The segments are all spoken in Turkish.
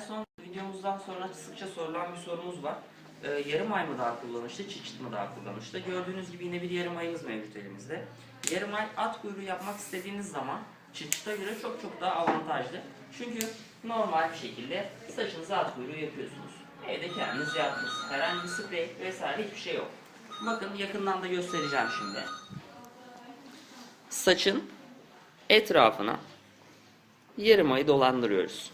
Son videomuzdan sonra sıkça sorulan bir sorumuz var. Ee, yarım ay mı daha kullanışlı, çiçit mi daha kullanışlı? Gördüğünüz gibi yine bir yarım ayımız mevcut elimizde. Yarım ay at kuyruğu yapmak istediğiniz zaman çiçite göre çok çok daha avantajlı. Çünkü normal bir şekilde saçınıza at kuyruğu yapıyorsunuz. Evde kendiniz yaptınız. Herhangi bir sprey vesaire hiçbir şey yok. Bakın yakından da göstereceğim şimdi. Saçın etrafına yarım ayı dolandırıyoruz.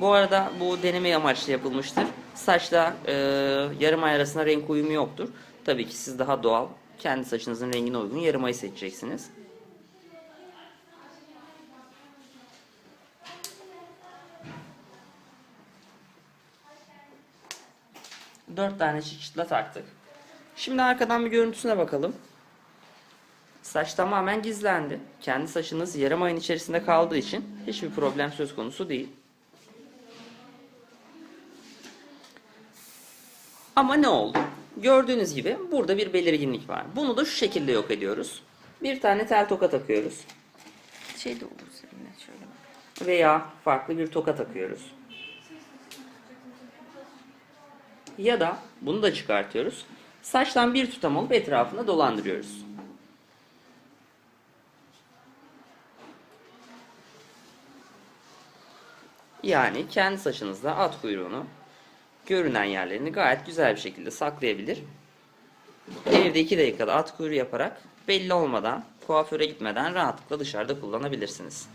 Bu arada bu deneme amaçlı yapılmıştır. Saçla e, yarım ay arasında renk uyumu yoktur. Tabii ki siz daha doğal, kendi saçınızın rengine uygun yarım ayı seçeceksiniz. Dört tane çıçıtla taktık. Şimdi arkadan bir görüntüsüne bakalım. Saç tamamen gizlendi. Kendi saçınız yarım ayın içerisinde kaldığı için hiçbir problem söz konusu değil. Ama ne oldu? Gördüğünüz gibi burada bir belirginlik var. Bunu da şu şekilde yok ediyoruz. Bir tane tel toka takıyoruz. Şey de olur seninle şöyle bak. Veya farklı bir toka takıyoruz. Ya da bunu da çıkartıyoruz. Saçtan bir tutam alıp etrafına dolandırıyoruz. Yani kendi saçınızda at kuyruğunu görünen yerlerini gayet güzel bir şekilde saklayabilir. Evde 2 dakikada at kuyruğu yaparak belli olmadan kuaföre gitmeden rahatlıkla dışarıda kullanabilirsiniz.